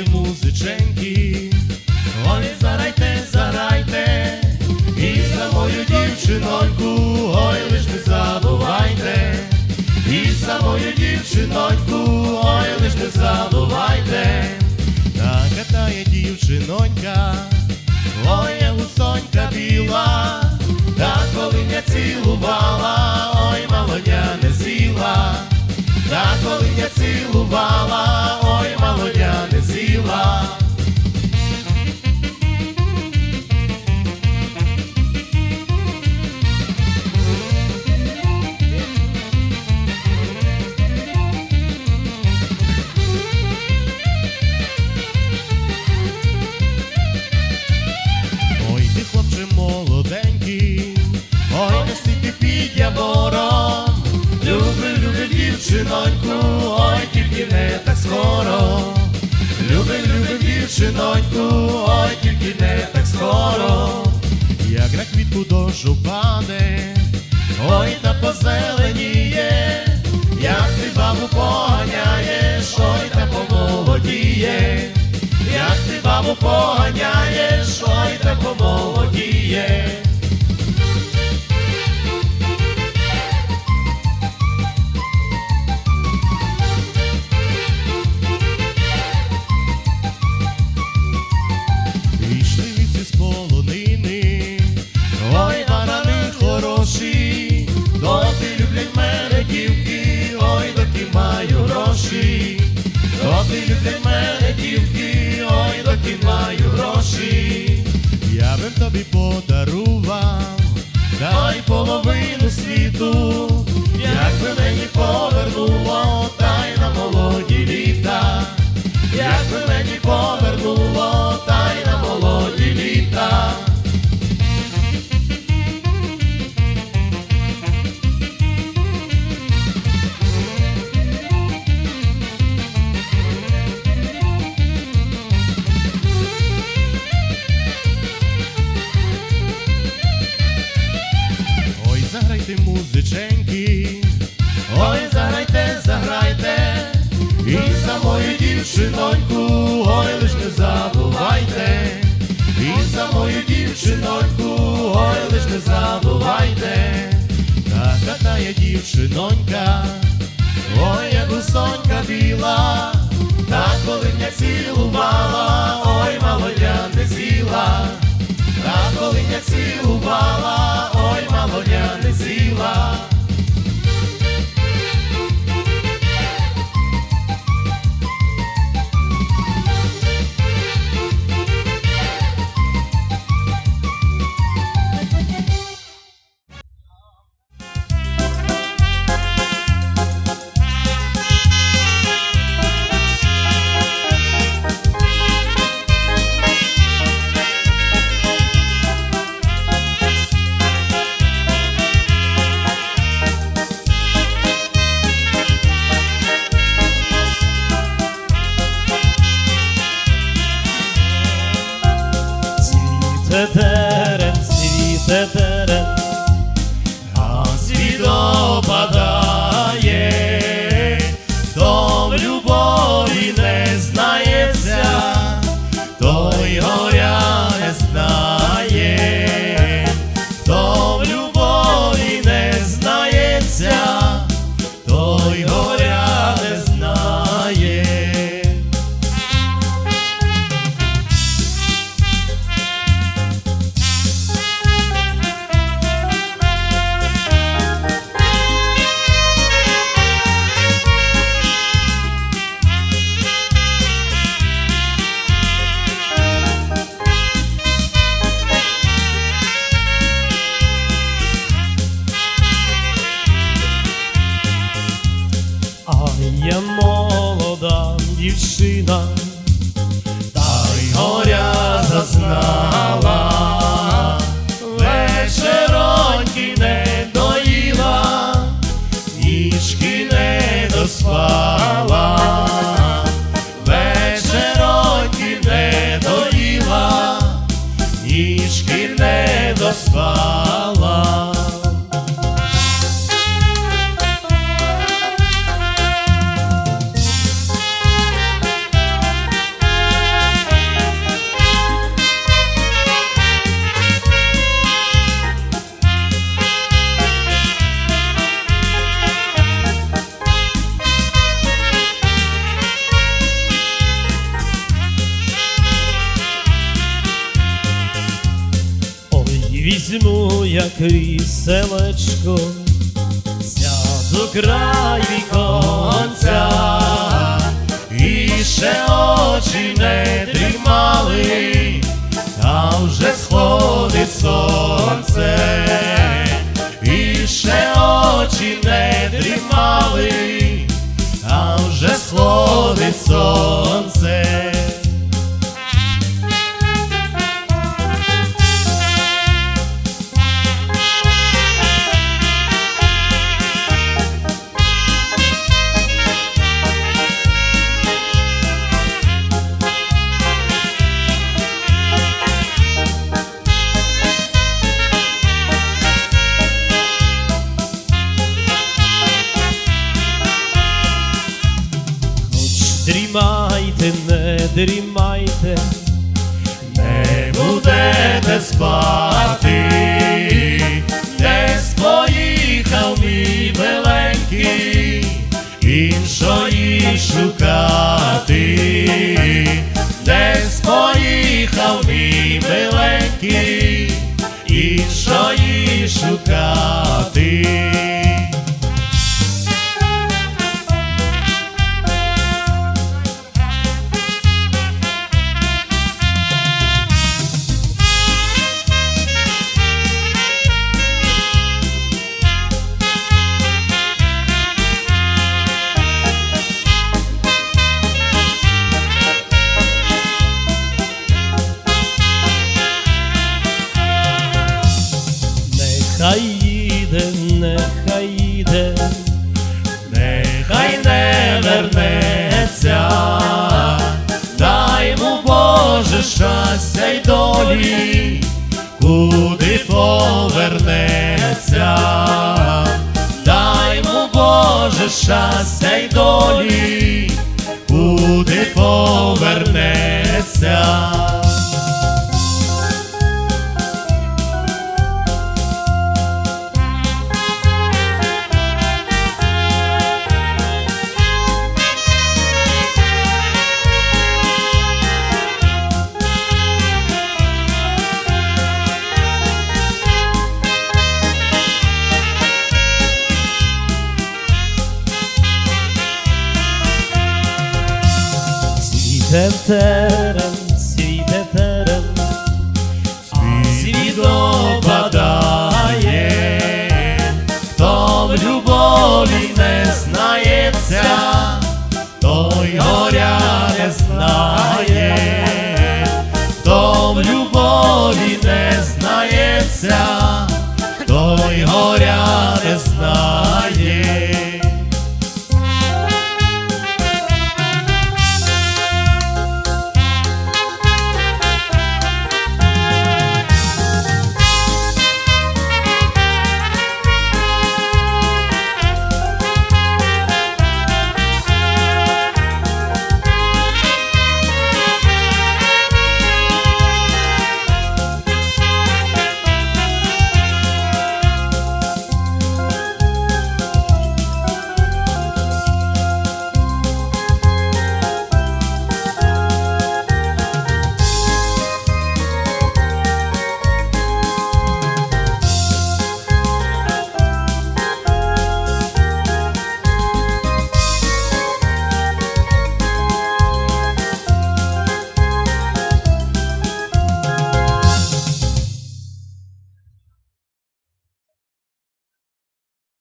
заграйте музиченьки, ой, зарайте, зарайте, і за мою дівчиноньку, ой, лиш не забувайте, і за мою дівчиноньку, ой, лиш не забувайте, дівчиноньку, ой, тільки не так скоро. Люблю, люблю дівчиноньку, ой, тільки не так скоро. Як на квітку дощ упаде, ой, та позеленіє, як ти бабу поганяєш, ой, та помолодіє, як ти бабу поганяєш, ой, та помолодіє. Доки люблять мене дівки, ой, доки маю гроші, я би тобі подарував, дівчиноньку, ой, лиш не забувайте, і за мою дівчиноньку, ой, лиш не забувайте, та катає дівчинонька, ой, як гусонька біла, та коли мене цілувала, ой, молодя не зіла. Та коли я цілувала, ой, молодя не зіла. Satarım seni satarım молода дівчина, візьму я кріселечко, сяду край віконця, І ще очі не дрімали, а вже сходить сонце, і ще очі не дрімали, а вже сходить сонце. Дрімайте, не дрімайте, Не будете спати, десь поїхав мій миленький, іншої шукати, десь поїхав мій миленький, іншої шукати. Щастя й долі, куди повернеться, дай му Боже щастя й долі, куди повернеться. Tenterem